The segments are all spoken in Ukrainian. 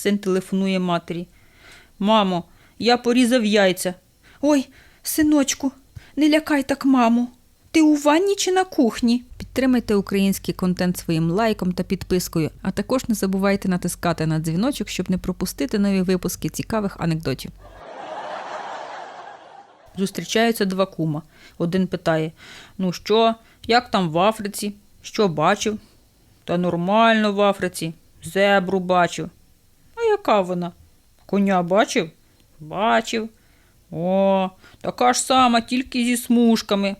Син телефонує матері. Мамо, я порізав яйця. Ой, синочку, не лякай так маму. Ти у ванні чи на кухні? Підтримайте український контент своїм лайком та підпискою, а також не забувайте натискати на дзвіночок, щоб не пропустити нові випуски цікавих анекдотів. Зустрічаються два кума. Один питає: Ну що, як там в Африці? Що бачив? Та нормально в Африці. Зебру бачив. Яка вона? Коня бачив? Бачив. О, така ж сама, тільки зі смужками.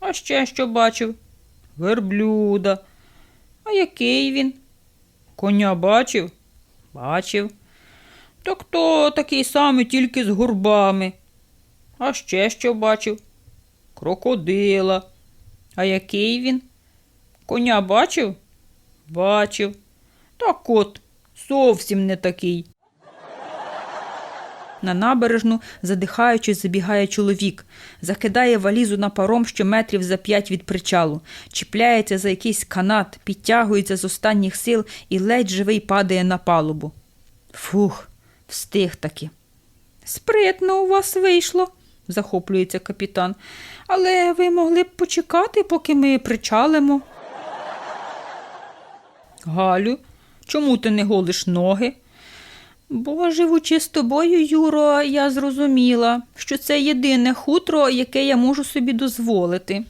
А ще що бачив? Верблюда. А який він? Коня бачив? Бачив. Так то такий самий, тільки з горбами. А ще що бачив? Крокодила. А який він? Коня бачив? Бачив. Так от, зовсім не такий. На набережну, задихаючись, забігає чоловік, закидає валізу на паром, що метрів за п'ять від причалу, чіпляється за якийсь канат, підтягується з останніх сил і ледь живий падає на палубу. Фух, встиг таки. Спритно у вас вийшло, захоплюється капітан. Але ви могли б почекати, поки ми причалимо. Галю, чому ти не голиш ноги? Бо, живучи з тобою, Юро, я зрозуміла, що це єдине хутро, яке я можу собі дозволити.